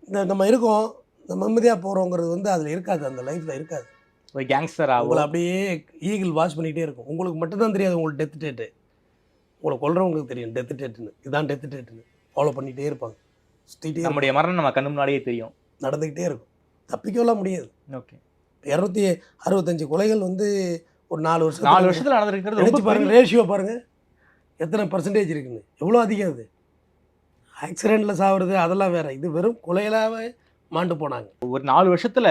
Speaker 1: இந்த நம்ம இருக்கோம். இந்த நிம்மதியாக போகிறோங்கிறது வந்து அதில் இருக்காது. அந்த லைஃப்பில் இருக்காது.
Speaker 2: ஒரு கேங்ஸ்டர்
Speaker 1: உங்களை அப்படியே ஈகிள் வாஷ் பண்ணிக்கிட்டே இருக்கும். உங்களுக்கு மட்டும்தான் தெரியாது உங்களுக்கு டெத் டேட்டு உங்களை கொல்றவங்களுக்கு தெரியும். டெத் டேட்டுன்னு இதுதான் டெத் டேட்டுன்னு ஃபாலோ பண்ணிகிட்டே இருப்பாங்க. சுற்றிட்டே
Speaker 2: நம்முடைய மரணம் நம்ம கண்ணு முன்னாடியே தெரியும்.
Speaker 1: நடந்துக்கிட்டே இருக்கும். தப்பிக்கலாம் முடியாது.
Speaker 2: ஓகே.
Speaker 1: இரநூத்தி அறுபத்தஞ்சு கொலைகள் வந்து ஒரு நாலு வருஷம்
Speaker 2: நாலு வருஷத்துல நடந்திருக்கிறது ரொம்ப
Speaker 1: நினச்சி பாருங்க ரேஷியோ பாருங்க. எத்தனை பர்சன்டேஜ் இருக்குன்னு. எவ்வளோ அதிகம் அது? ஆக்சிடெண்ட்டில் சாவுறது அதெல்லாம் வேற. இது வெறும் கொலையிலாவே மாண்டு போனாங்க.
Speaker 2: ஒரு நாலு வருஷத்துல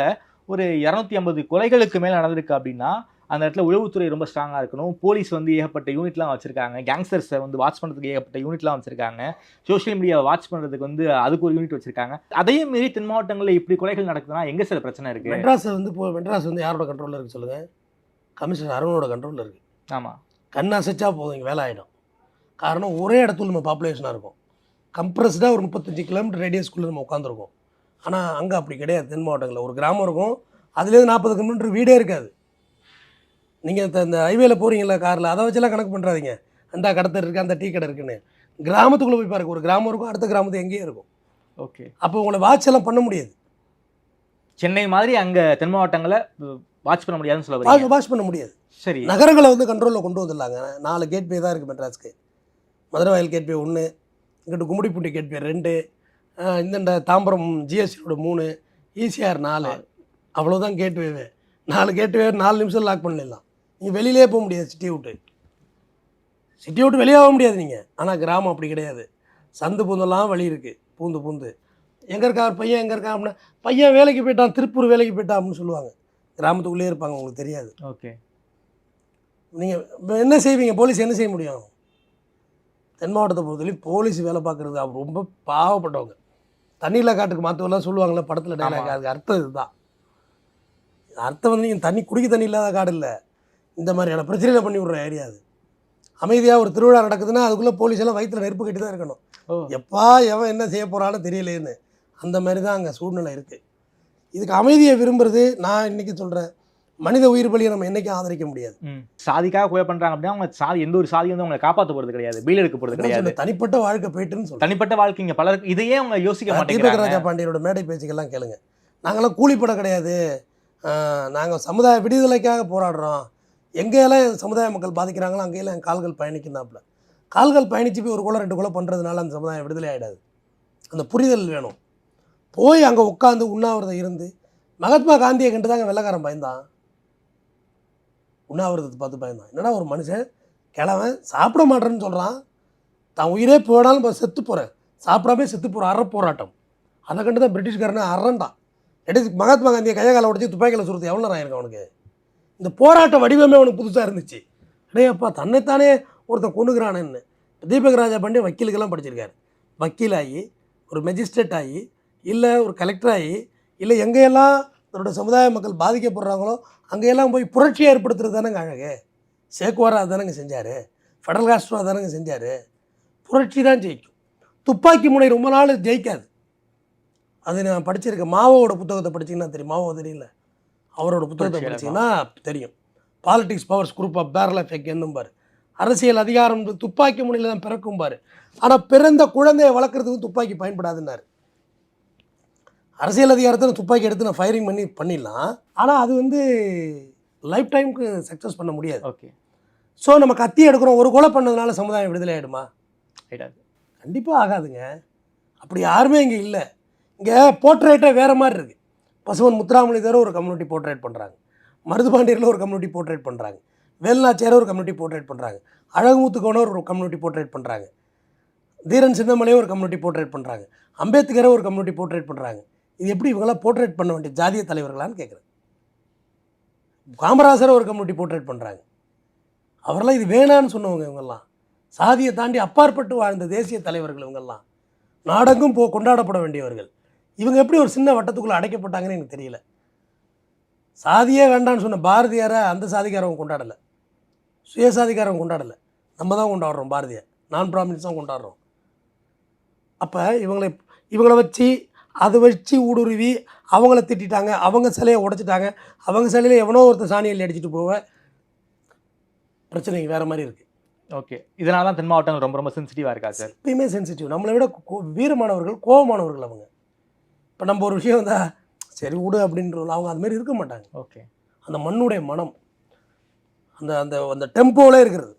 Speaker 2: ஒரு இரநூத்தி ஐம்பது கொலைகளுக்கு மேல நடந்திருக்கு அப்படின்னா அந்த இடத்துல உளவுத்துறை ரொம்ப ஸ்ட்ராங்கா இருக்கணும். போலீஸ் வந்து ஏகப்பட்ட யூனிட்லாம் வச்சிருக்காங்க. கேங்ஸ்டர்ஸை வந்து வாட்ச் பண்றதுக்கு ஏகப்பட்ட யூனிட்லாம் வச்சிருக்காங்க. சோஷியல் மீடியாவை வாட்ச் பண்றதுக்கு வந்து அதுக்கு ஒரு யூனிட் வச்சிருக்காங்க. அதையும் மீறி தென் மாவட்டங்களில் இப்படி கொலைகள் நடக்குதுன்னா எங்க சார் பிரச்சனை இருக்கு?
Speaker 1: மெட்ராஸ் வந்து இப்போ மெட்ராஸ் வந்து யாரோட கண்ட்ரோலில் இருக்குது சொல்லுங்கள் கமிஷனர் அருணோட கண்ட்ரோலில் இருக்குது
Speaker 2: ஆமா.
Speaker 1: கண் அசைச்சா போதும் இங்கே வேலை ஆகிடும் காரணம் ஒரே இடத்துல நம்ம பாப்புலேஷனாக இருக்கும். கம்ப்ரஸ்டாக ஒரு முப்பத்தஞ்சு கிலோமீட்டர் ரேடியஸ்குள்ளே நம்ம உட்காந்துருக்கோம் ஆனால் அங்கே அப்படி கிடையாது. தென் மாவட்டங்களில் ஒரு கிராமம் இருக்கும். அதுலேருந்து நாற்பது கிலோமீட்டர் வீடே இருக்காது. நீங்கள் இந்த ஹைவேல போகிறீங்களா காரில் அதை வச்செல்லாம் கணக்கு பண்ணுறாதீங்க அந்த கடத்தர் இருக்குது அந்த டீ கடை இருக்குன்னு. கிராமத்துக்குள்ளே போய் பாருங்க ஒரு கிராமம் இருக்கும் அடுத்த கிராமத்து எங்கேயும் இருக்கும்.
Speaker 2: ஓகே.
Speaker 1: அப்போ உங்களை வாட்ச் எல்லாம் பண்ண முடியாது.
Speaker 2: சென்னை மாதிரி அங்க தென் மாவட்டங்களை வாட்ச் பண்ண முடியாதுன்னு சொல்ல
Speaker 1: வாட்ச் பண்ண முடியாது.
Speaker 2: சரி.
Speaker 1: நகரங்களை வந்து கண்ட்ரோலில் கொண்டு வந்துடலாங்க. நாலு கேட்வே தான் இருக்குது மெட்ராஸ்க்கு. மதுரை வயல் கேட்வே ஒன்று இங்கிட்டு கும்மிடிப்பூண்டி கேட்வே ரெண்டு இந்தண்ட தாம்பரம் ஜிஎஸ்டியோட மூணு ஈசிஆர் நாலு. அவ்வளோதான் கேட்வேவே நாலு கேட்வே நாலு நிமிஷம் லாக் பண்ணிடலாம். நீங்கள் வெளியிலே போக முடியாது சிட்டியை விட்டு. சிட்டியை விட்டு வெளியே போக முடியாது நீங்கள் ஆனால் கிராமம் அப்படி கிடையாது. சந்து பூந்தெல்லாம் வழி இருக்குது பூந்து பூந்து. எங்கே இருக்கா பையன் எங்கே இருக்கான் அப்படின்னா பையன் வேலைக்கு போயிட்டான் திருப்பூர் வேலைக்கு போயிட்டான் அப்படின்னு சொல்லுவாங்க. கிராமத்துக்குள்ளேயே இருப்பாங்க உங்களுக்கு தெரியாது.
Speaker 2: ஓகே.
Speaker 1: நீங்கள் என்ன செய்வீங்க? போலீஸ் என்ன செய்ய முடியும்? தென் மாவட்டத்தை பொறுத்தவரையும் போலீஸ் வேலை பார்க்குறது அவர் ரொம்ப பாவப்பட்டவங்க. தண்ணியில் காட்டுக்கு மாற்றவெல்லாம் சொல்லுவாங்கள்ல படத்தில் டைலாக். அதுக்கு அர்த்தம் இதுதான். அர்த்தம் வந்து நீங்கள் தண்ணி குடிக்க தண்ணி இல்லாத காடு இல்லை. இந்த மாதிரியான பிரச்சனைகளை பண்ணி விட்ற ஏரியா அது. அமைதியாக ஒரு திருவிழா நடக்குதுன்னா அதுக்குள்ளே போலீஸ் எல்லாம் வயிற்றுல நெருப்பு கட்டி தான் இருக்கணும் எப்பா எவன் என்ன செய்ய போகிறான்னு தெரியலேன்னு. அந்த மாதிரி தான் அங்கே சூழ்நிலை இருக்குது இதுக்கு அமைதியை விரும்புறது நான் இன்றைக்கி சொல்கிறேன் மனித உயிர் பலியை நம்ம என்றைக்கும் ஆதரிக்க முடியாது.
Speaker 2: சாதிக்காக கொலை பண்றாங்க அப்படின்னா அவங்க சாதி எந்த ஒரு சாதி வந்து அவங்களை காப்பாற்ற போறது கிடையாது. பீல் எடுக்க போறது கிடையாது.
Speaker 1: சொல்ல, தனிப்பட்ட வாழ்க்கை போயிட்டுன்னு சொல்றேன்.
Speaker 2: தனிப்பட்ட வாழ்க்கைங்க பலருக்கு இதையே அவங்க யோசிக்க
Speaker 1: தீபக்
Speaker 2: மாட்டேங்கிறாங்க.
Speaker 1: ராஜா பாண்டியனோட மேடை பேச்சுக்கெல்லாம் கேளுங்க. நாங்களாம் கூலிப்படம் கிடையாது. நாங்கள் சமுதாய விடுதலைக்காக போராடுறோம். எங்கேயெல்லாம் சமுதாய மக்கள் பாதிக்கிறாங்களோ அங்கேயெல்லாம் என் கால்கள் பயணிக்குந்தாப்புல கால்கள் பயணித்து போய் ஒரு கொலை ரெண்டு கொலை பண்ணுறதுனால அந்த சமுதாயம் விடுதலை ஆகிடாது அந்த புரிதல் வேணும். போய் அங்கே உட்காந்து உண்ணாவிரதம் இருந்து மகாத்மா காந்தியை கண்டு தாங்க வெள்ளக்காரன் பயந்தான். உண்ணாவிரதத்தை பார்த்து பயந்தான். என்னடா ஒரு மனுஷன்? கிழவன் சாப்பிட மாட்டேன்னு சொல்கிறான் தான் உயிரே போனாலும் இப்போ செத்து போகிறேன் சாப்பிடாம செத்து போகிற அற போராட்டம். அதை கண்டு தான் பிரிட்டிஷ்காரனே அறண்டான் எடுத்து மகாத்மா காந்தியை கையகால காலை உடச்சி துப்பாக்கியில் சுருத்து எவ்வளோ நேரம் ஆயிருக்கும் அவனுக்கு? இந்த போராட்ட வடிவமே அவனுக்கு புதுசாக இருந்துச்சு. அடையப்பா தன்னைத்தானே ஒருத்தன் கொண்டுக்கிறானேன்னு தீபக் ராஜா பாண்டியன் வக்கீலுக்கெல்லாம் படிச்சிருக்காரு. வக்கீலாகி ஒரு மெஜிஸ்ட்ரேட் ஆகி இல்லை ஒரு கலெக்டர் ஆகி இல்லை எங்கெல்லாம் தன்னோட சமுதாய மக்கள் பாதிக்கப்படுறாங்களோ அங்கெல்லாம் போய் புரட்சி ஏற்படுத்துறது தானேங்க அழகு. சேக்குவாரா தானேங்க செஞ்சார். ஃபெடரல் காஸ்ட்ரோ தானேங்க செஞ்சார். புரட்சி தான் ஜெயிக்கும். துப்பாக்கி முனை ரொம்ப நாள் ஜெயிக்காது. அது நான் படிச்சிருக்கேன் மாவோட புத்தகத்தை படிச்சீங்கன்னா தெரியும். மாவோ தெரியல. அவரோட புத்தகத்தை படிச்சீங்கன்னா தெரியும். Politics powers group of barrel effect என்னும் பாரு. அரசியல் அதிகாரம் துப்பாக்கி முனையில் தான் பிறக்கும் பாரு. ஆனால் பிறந்த குழந்தையை வளர்க்குறதுக்கு துப்பாக்கி பயன்படாதுன்னாரு. அரசியல் அதிகாரத்தை துப்பாக்கி எடுத்து நான் ஃபயரிங் பண்ணி பண்ணிடலாம். ஆனால் அது வந்து லைஃப் டைமுக்கு சக்ஸஸ் பண்ண முடியாது.
Speaker 2: ஓகே
Speaker 1: ஸோ நம்ம கத்தி எடுக்கிறோம் ஒரு கொலை பண்ணதுனால சமுதாயம் விடுதலை ஆகிடுமா
Speaker 2: ஆயிடாது.
Speaker 1: கண்டிப்பாக ஆகாதுங்க. அப்படி யாருமே இங்கே இல்லை. இங்கே போர்ட்ரேட்டே வேறு மாதிரி இருக்குது பசுவன் முத்துராமலிதர் ஒரு கம்யூனிட்டி போர்ட்ரேட் பண்ணுறாங்க மருதுபாண்டியரில் ஒரு கம்யூனிட்டி போர்ட்ரேட் பண்ணுறாங்க வேல்நாச்சியார் ஒரு கம்யூனிட்டி போர்ட்ரேட் பண்ணுறாங்க அழகுமுத்துக்கோணர் ஒரு கம்யூனிட்டி போர்ட்ரேட் பண்ணுறாங்க தீரன் சின்னமலையை ஒரு கம்யூனிட்டி போர்ட்ரேட் பண்ணுறாங்க அம்பேத்கரை ஒரு கம்யூனிட்டி போர்ட்ரேட் பண்ணுறாங்க இது எப்படி இவங்களாம் போர்ட்ரேட் பண்ண வேண்டிய ஜாதிய தலைவர்களான்னு கேட்குறேன் காமராசரை ஒரு கம்யூனிட்டி போர்ட்ரேட் பண்ணுறாங்க அவரெல்லாம் இது வேணான்னு சொன்னவங்க இவங்கெல்லாம். சாதியை தாண்டி அப்பாற்பட்டு வாழ்ந்த தேசிய தலைவர்கள் இவங்கெல்லாம். நாடெங்கும் போ கொண்டாடப்பட வேண்டியவர்கள். இவங்க எப்படி ஒரு சின்ன வட்டத்துக்குள்ளே அடைக்கப்பட்டாங்கன்னு எனக்கு தெரியல. சாதியே வேண்டான்னு சொன்ன பாரதியாரை அந்த சாதிக்காரவங்க கொண்டாடலை. சுயசாதிக்காரவங்க கொண்டாடலை. நம்ம தான் கொண்டாடுறோம் பாரதியார். நான் பிராமின்ஸ் தான் கொண்டாடுறோம். அப்போ இவங்களை இவங்கள வச்சு அதை வச்சு ஊடுருவி அவங்கள திட்டிட்டாங்க அவங்க சிலையை உடைச்சிட்டாங்க. அவங்க சிலையில் எவனோ ஒருத்தர் சாணியில் அடிச்சிட்டு போவ பிரச்சனைங்க வேறு மாதிரி இருக்குது
Speaker 2: ஓகே. இதனால தான் தென் மாவட்டங்கள் ரொம்ப ரொம்ப சென்சிட்டிவாக இருக்கா சார்
Speaker 1: எப்பயுமே சென்சிட்டிவ் நம்மளை விட கோ- வீரமானவர்கள் கோபமானவர்கள் அவங்க. இப்போ நம்ம ஒரு விஷயம் வந்தால் சரி விடு அப்படின்றோம் அவங்க அது மாதிரி இருக்க மாட்டாங்க.
Speaker 2: ஓகே.
Speaker 1: அந்த மண்ணுடைய மனம் அந்த அந்த அந்த டெம்போவில் இருக்கிறது.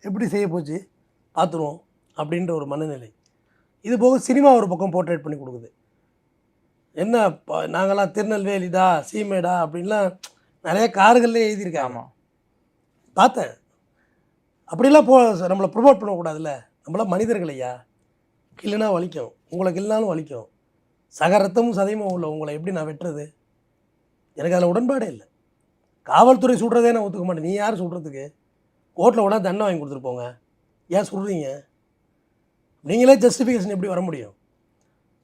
Speaker 1: எப்படி செய்ய போச்சு? பார்த்துருவோம் அப்படின்ற ஒரு மனநிலை. இது போக சினிமா ஒரு பக்கம் போர்ட்ரேட் பண்ணி கொடுக்குது. என்ன நாங்கெல்லாம் திருநெல்வேலிடா சீமேடா அப்படின்லாம் நிறைய கார்கள்லேயே எழுதியிருக்காங்க.
Speaker 2: ஆமாம்
Speaker 1: பார்த்தேன். அப்படிலாம் போ நம்மளை ப்ரொமோட் பண்ணக்கூடாதுல்ல. நம்மளாம் மனிதர்கள் ஐயா. கில்லுனா வலிக்கும். உங்களை கில்லுனாலும் வலிக்கும். சக ரத்தமும் சதையுமும் உள்ள உங்களை எப்படி நான் வெட்டுறது? எனக்கு அதில் உடன்பாடே இல்லை. காவல்துறை சுடுறதே நான் ஒத்துக்க மாட்டேன். நீ யார் சுடுறதுக்கு கோர்ட்டில் உடனே தண்டனை வாங்கி கொடுத்துட்டு போங்க. ஏன் சுடுறீங்க நீங்களே ஜஸ்டிஃபிகேஷன் எப்படி வர முடியும்?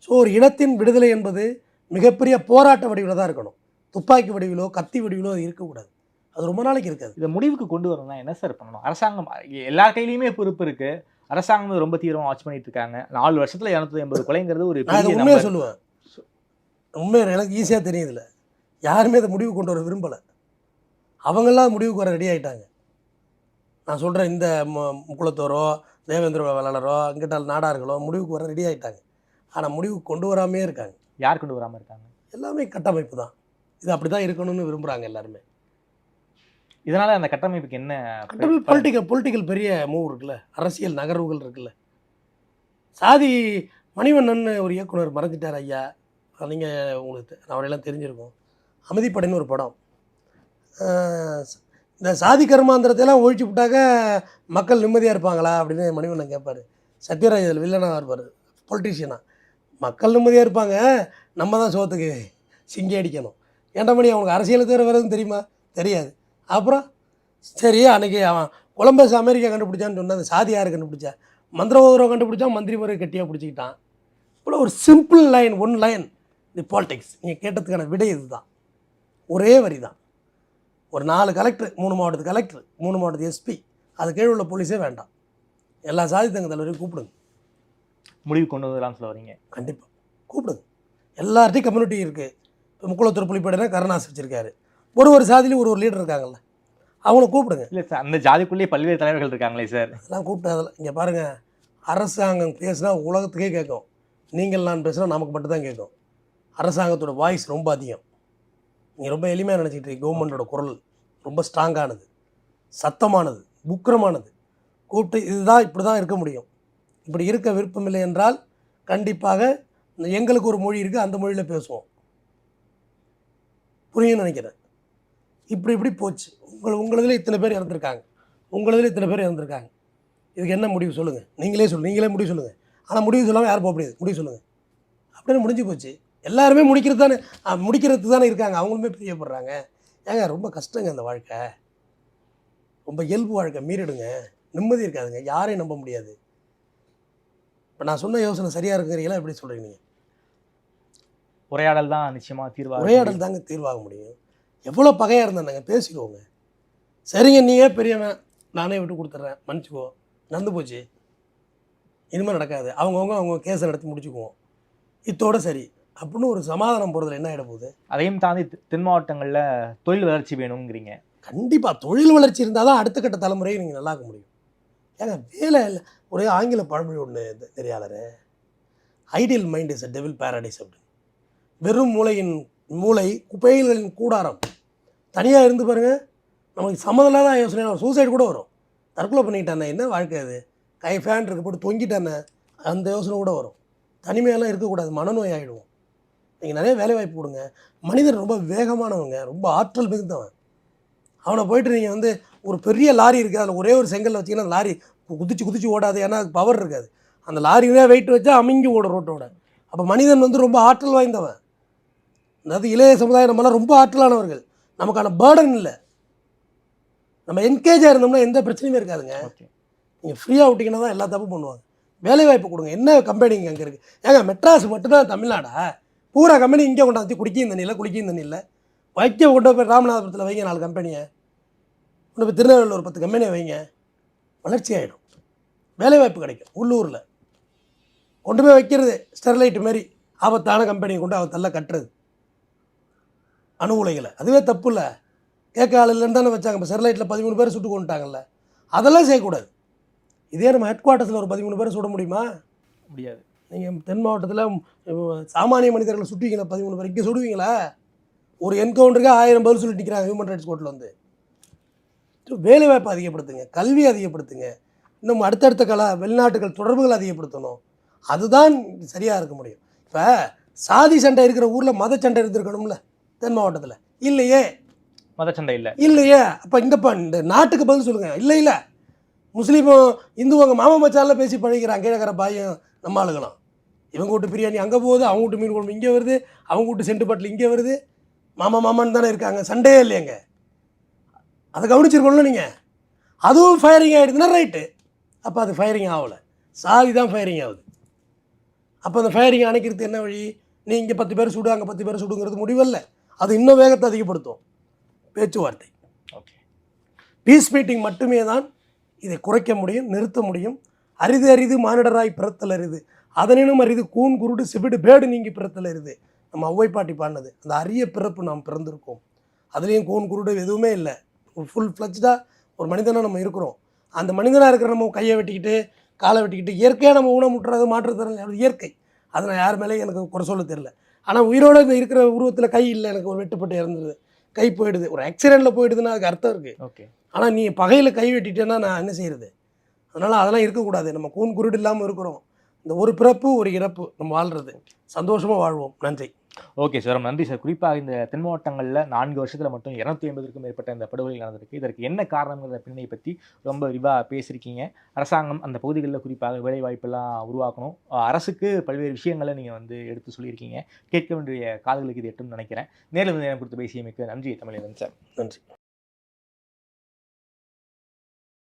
Speaker 1: ஸோ ஒரு இனத்தின் விடுதலை என்பது மிகப்பெரிய போராட்ட வடிவில் தான் இருக்கணும். துப்பாக்கி வடிவிலோ கத்தி வடிவிலோ அது இருக்கக்கூடாது. அது ரொம்ப நாளைக்கு இருக்காது.
Speaker 2: இதை முடிவுக்கு கொண்டு வரணும்னா என்ன சார் பண்ணணும்? அரசாங்கம் எல்லா கையிலையுமே பொறுப்பு இருக்கு. அரசாங்கம் ரொம்ப தீவிரமாக வாட்ச் பண்ணிட்டு இருக்காங்க. நாலு வருஷத்துல இரநூத்தி ஐம்பது கொலைங்கிறது ஒரு
Speaker 1: உண்மையாக. சொல்லுவேன். உண்மையாக எனக்கு ஈஸியாக தெரியுதுல யாருமே அதை முடிவு கொண்டு வர விரும்பலை. அவங்கெல்லாம் முடிவுக்கு வர ரெடி ஆகிட்டாங்க நான் சொல்கிறேன் இந்த முக்குளத்தோரோ தேவேந்திர வேளாளரோ இங்கிட்ட நாடார்களோ முடிவுக்கு வர ரெடி ஆகிட்டாங்க ஆனால் முடிவுக்கு கொண்டு வராமே இருக்காங்க.
Speaker 2: யார் கொண்டு வராம இருக்காங்க?
Speaker 1: எல்லாமே கட்டமைப்பு தான். இது அப்படி தான் இருக்கணும்னு விரும்புகிறாங்க எல்லாருமே.
Speaker 2: இதனால அந்த கட்டமைப்புக்கு என்ன
Speaker 1: கட்டமைப்பு பொலிட்டிக்கல் பொலிட்டிக்கல் பெரிய மூவ் இருக்குல்ல? அரசியல் நகர்வுகள் இருக்குல்ல? சாதி மணிவண்ணன் ஒரு இயக்குனர் மறைஞ்சிட்டார் ஐயா. நீங்கள் உங்களுக்கு அவரையெல்லாம் தெரிஞ்சிருக்கும். அமைதிப்படைன்னு ஒரு படம். இந்த சாதி கர்மாந்திரத்தையெல்லாம் ஒழிச்சு விட்டாக்க மக்கள் நிம்மதியாக இருப்பாங்களா அப்படின்னு மணிவண்ணன் கேட்பார் சத்யராஜ் வில்லனாக இருப்பார் பொலிட்டீஷியனாக மக்கள் நிம்மதியாக இருப்பாங்க. நம்ம தான் சோத்துக்கு சிங்கி அடிக்கணும். ஏன்டா மணி அவனுக்கு அரசியலை தவிர வேறு எதுவும் தெரியுமா? தெரியாது. அப்புறம் சரி அன்றைக்கி அவன் கொலம்பஸ் அமெரிக்கா கண்டுபிடிச்சான்னு சொன்ன அந்த சாதி யார் கண்டுபிடிச்சா? மந்திரவாதம் கண்டுபிடிச்சான் மந்திரி முறை கட்டியாக பிடிச்சிக்கிட்டான். இப்போ ஒரு simple line one line the politics நீங்கள் கேட்டதுக்கான விடை இதுதான். ஒரே வரி தான் ஒரு நாலு கலெக்டர் மூணு மாவட்டத்து கலெக்டர் மூணு மாவட்டத்து எஸ்பி அது கீழே உள்ள போலீஸே வேண்டாம். எல்லா சாதி தங்க தலைவரையும் கூப்பிடுங்க.
Speaker 2: முடிவு கொண்டு வரலாம்னு சொல்ல வரீங்க.
Speaker 1: கண்டிப்பாக கூப்பிடுங்க. எல்லார்ட்டையும் கம்யூனிட்டி இருக்குது இப்போ முக்குளத்தூர் புலிப்படைனா கருணாஸ் வச்சுருக்காரு. ஒரு ஒரு சாதியிலையும் ஒரு ஒரு லீடர் இருக்காங்கல்ல. அவங்கள கூப்பிடுங்க.
Speaker 2: இல்ல சார் அந்த ஜாதிக்குள்ளேயே பல்வேறு தலைவர்கள் இருக்காங்களே சார்.
Speaker 1: அதெல்லாம் கூப்பிட்டு அதில் இங்கே பாருங்கள் அரசாங்கம் பேசுனா உலகத்துக்கே கேட்கும். நீங்கள் நான் பேசுனா நமக்கு மட்டும் தான் கேட்கும். அரசாங்கத்தோட வாய்ஸ் ரொம்ப அதிகம். நீங்கள் ரொம்ப எளிமையாக நினச்சிட்டு இருக்கீங்க. கவர்மெண்ட்டோட குரல் ரொம்ப ஸ்ட்ராங்கானது சத்தமானது. உக்கிரமானது. கூப்பிட்டு இதுதான் இப்படி தான் இருக்க முடியும். இப்படி இருக்க விருப்பமில்லை என்றால் கண்டிப்பாக எங்களுக்கு ஒரு மொழி இருக்குது அந்த மொழியில் பேசுவோம். புரியும்னு நினைக்கிறேன். இப்படி இப்படி போச்சு. உங்கள் உங்களதில் இத்தனை பேர் இறந்துருக்காங்க. உங்களதில் இத்தனை பேர் இறந்துருக்காங்க. இதுக்கு என்ன முடிவு சொல்லுங்கள் நீங்களே சொல்லுங்கள் நீங்களே முடிவு சொல்லுங்கள் ஆனால் முடிவு சொல்லாமல் யார் போக முடியாது. முடிவு சொல்லுங்கள் அப்படின்னு முடிஞ்சு போச்சு. எல்லாருமே முடிக்கிறது தானே முடிக்கிறதுக்கு தானே இருக்காங்க. அவங்களுமே பிரியப்படுறாங்க. ஏங்க ரொம்ப கஷ்டங்க அந்த வாழ்க்கை. ரொம்ப இயல்பு வாழ்க்கை. மீறிடுங்க. நிம்மதி இருக்காதுங்க. யாரையும் நம்ப முடியாது. இப்போ நான் சொன்ன யோசனை சரியாக இருக்கிறீங்களா? எப்படி சொல்கிறீங்க நீங்கள்
Speaker 2: உரையாடல் தான் நிச்சயமா தீர்வாக
Speaker 1: உரையாடல் தாங்க தீர்வாக முடியும். எவ்வளோ பகையாக இருந்தாங்க பேசிக்குவோங்க சரிங்க நீயே பெரியவன். நானே விட்டு கொடுத்துட்றேன். மன்னிச்சுக்கோ. நடந்து போச்சு. இனிமேல் நடக்காது. அவங்கவுங்க அவங்க கேஸை நடத்தி முடிச்சுக்குவோம். இத்தோட சரி. அப்படின்னு ஒரு சமாதானம் போகிறதுல என்ன ஆகிட போகுது?
Speaker 2: அதையும் தாண்டி தென் மாவட்டங்கள்ல தொழில் வளர்ச்சி வேணுங்கிறீங்க
Speaker 1: கண்டிப்பாக தொழில் வளர்ச்சி இருந்தால் தான் அடுத்த கட்ட தலைமுறையை நீங்கள் நல்லா இருக்க முடியும். ஏங்க வேலை இல்லை. ஒரே ஆங்கில பழமொழி ஒன்று தெரியாதரே. Ideal mind is a devil paradise அப்படி. வெறும் மூளையின் மூளை குப்பைகளின் கூடாரம். தனியாக இருந்து பாருங்கள் நமக்கு சம்மதமில்லாத யோசனை சூசைடு கூட வரும். தற்கொலை பண்ணிக்கிட்டானே என்ன வாழ்க்கை அது? கை ஃபேன் இருக்க போட்டு தொங்கிட்டானே அந்த யோசனை கூட வரும். தனிமையெல்லாம் இருக்கக்கூடாது மனநோய் ஆகிடுவோம் நீங்கள் நிறைய வேலை வாய்ப்பு கொடுங்க. மனிதன் ரொம்ப வேகமானவங்க ரொம்ப ஆற்றல் மிகுந்தவன். அவனை போயிட்டு நீங்கள் வந்து ஒரு பெரிய லாரி இருக்குது அதில் ஒரே ஒரு செங்கல் வச்சிங்கன்னா அந்த லாரி குதிச்சு குதிச்சு ஓடாது ஏன்னா பவர் இருக்காது. அந்த லாரியே வெயிட் வச்சா அமிங்கி ஓடும் ரோட்டோட அப்போ மனிதன் வந்து ரொம்ப ஆற்றல் வாய்ந்தவன். அதாவது இளைய சமுதாயம் நம்மளாம் ரொம்ப ஆற்றலானவர்கள். நமக்கான பேர்டன் இல்லை. நம்ம என்கேஜாக இருந்தோம்னா எந்த பிரச்சனையுமே இருக்காதுங்க. நீங்கள் ஃப்ரீயாக விட்டிங்கன்னா தான் எல்லா தப்பும் பண்ணுவாங்க. வேலை வாய்ப்பு கொடுங்க. என்ன கம்பெனிங்க அங்கே இருக்குது ஏங்க மெட்ராஸ் மட்டும்தான் தமிழ்நாடா? பூரா கம்பெனி இங்கே கொண்டாந்து குடிக்கும் தண்ணியில் குளிக்கும் தண்ணியில். வைக்க கொண்டு போய் ராமநாதபுரத்தில் வைங்க நாலு கம்பெனியை கொண்டு போய் திருநெல்வேலியில் ஒரு பத்து கம்பெனியை வைங்க. வளர்ச்சி ஆகிடும் வேலை வாய்ப்பு கிடைக்கும். உள்ளூரில். கொண்டு போய் வைக்கிறது. ஸ்டெர்லைட் மாரி ஆபத்தான கம்பெனியை கொண்டு அவத்தெல்லாம் கட்டுறது. அணு உலைகளை. அதுவே தப்பு இல்லை கேட்க ஆள் இல்லைன்னு தானே வச்சாங்க. இப்போ ஸ்டெர்லைட்டில் பதிமூணு பேர் சுட்டு கொண்டுட்டாங்கல்ல. அதெல்லாம் செய்யக்கூடாது. இதே நம்ம ஹெட் குவார்ட்டர்ஸில் ஒரு பதிமூணு பேர் சுட முடியுமா?
Speaker 2: முடியாது.
Speaker 1: நீங்கள் தென் மாவட்டத்தில் சாமானிய மனிதர்களை சுட்டுவீங்களா? பதிமூணு பேர் இங்கே சுடுவீங்களா? ஒரு என்கவுண்டருக்கு ஆயிரம் பதில் சொல்லி நிற்கிறாங்க ஹியூமன் ரைட்ஸ் கோர்ட்டில் வந்து. வேலை வாய்ப்பு அதிகப்படுத்துங்க கல்வி அதிகப்படுத்துங்க இன்னும் அடுத்தடுத்த கல வெளிநாட்டுகள் தொடர்புகள் அதிகப்படுத்தணும். அதுதான் சரியாக இருக்க முடியும். இப்போ சாதி சண்டை இருக்கிற ஊரில் மத சண்டை இருந்திருக்கணும்ல தென் மாவட்டத்தில். இல்லையே?
Speaker 2: மதச்சண்டை இல்ல.
Speaker 1: இல்லையே? அப்போ இங்கப்பா இந்த நாட்டுக்கு பதில் சொல்லுங்க. இல்லை இல்லை. முஸ்லீமும் இந்துவங்க மாமா மச்சான்ல பேசி பழகிறாங்க கீழக்கிற பாயும் நம்ம ஆளுங்களாம். இவங்க வீட்டு பிரியாணி அங்கே போகுது அவங்க வீட்டு மீன் குழம்பு இங்கே வருது அவங்க வீட்டு செண்டு பாட்டில் இங்கே வருது. மாமா மாமான்னு தானே இருக்காங்க. சண்டே இல்லையங்க. அதை கவனிச்சிருக்கணும்ல நீங்கள் அதுவும் ஃபயரிங் ஆகிடுதுன்னா ரைட்டு அப்போ அது ஃபயரிங் ஆகலை. சாதி தான் ஃபயரிங் ஆகுது. அப்போ அந்த ஃபயரிங் அணைக்கிறதுக்கு என்ன வழி? நீ இங்கே பத்து பேர் சுடு அங்கே பத்து பேர் சுடுங்கிறது முடிவல்ல. அது இன்னும் வேகத்தை அதிகப்படுத்தும். பேச்சுவார்த்தை.
Speaker 2: ஓகே
Speaker 1: பீஸ் மீட்டிங் மட்டுமே தான் இதை குறைக்க முடியும் நிறுத்த முடியும். அரிது அரிது மானிடராய் பிறத்தல் அரிது. அதனினும் அரிது கூன் குருடு சிபிடு பேடு நீங்கி பிறத்தல் அரிது. நம்ம ஒவ்வை பாட்டி பாடினது. அந்த அரிய பிறப்பு நாம் பிறந்திருக்கோம். அதுலேயும் கூன் குருடு எதுவுமே இல்லை. ஃபுல் ஃப்ளஜ்டாக ஒரு மனிதனாக நம்ம இருக்கிறோம். அந்த மனிதனாக இருக்கிற நம்ம கையை வெட்டிக்கிட்டு காலை வெட்டிக்கிட்டு இயற்கையாக நம்ம ஊனமுட்டுறது மாற்றுத்திறன் இயற்கை. அதை நான் யார் மேலேயும் எனக்கு குறை சொல்ல தெரியல. ஆனால் உயிரோட இருக்கிற உருவத்தில் கை இல்லை எனக்கு ஒரு வெட்டுப்பட்டு இறந்துருது. கை போயிடுது. ஒரு ஆக்சிடெண்ட்டில் போயிடுதுன்னா அதுக்கு அர்த்தம் இருக்குது
Speaker 2: ஓகே
Speaker 1: ஆனால் நீ பகையில் கை வெட்டிட்டேன்னா நான் என்ன செய்யறது? அதனால் அதெல்லாம் இருக்கக்கூடாது. நம்ம கூன் குருடு இல்லாமல் இருக்கிறோம். இந்த ஒரு பிறப்பு ஒரு இறப்பு நம்ம வாழ்கிறது சந்தோஷமாக வாழ்வோம். நன்றி.
Speaker 2: ஓகே சார் ரொம்ப நன்றி சார். குறிப்பாக இந்த தென் மாவட்டங்களில் நான்கு வருஷத்தில் மட்டும் இரநூத்தி ஐம்பதுக்கும் மேற்பட்ட இந்த படுகொலை நடந்திருக்கு. இதற்கு என்ன காரணங்கிற பின்னணி பற்றி ரொம்ப விரிவாக பேசியிருக்கீங்க. அரசாங்கம் அந்த பகுதிகளில் குறிப்பாக வேலை வாய்ப்பெல்லாம் உருவாக்கணும். அரசுக்கு பல்வேறு விஷயங்களை நீங்கள் வந்து எடுத்து சொல்லியிருக்கீங்க. கேட்க வேண்டிய காதுகளுக்கு இது எட்டும் நினைக்கிறேன். நேரில் வந்து நேரம் கொடுத்து பேசியமைக்கு நன்றி தமிழன் சார்.
Speaker 1: நன்றி.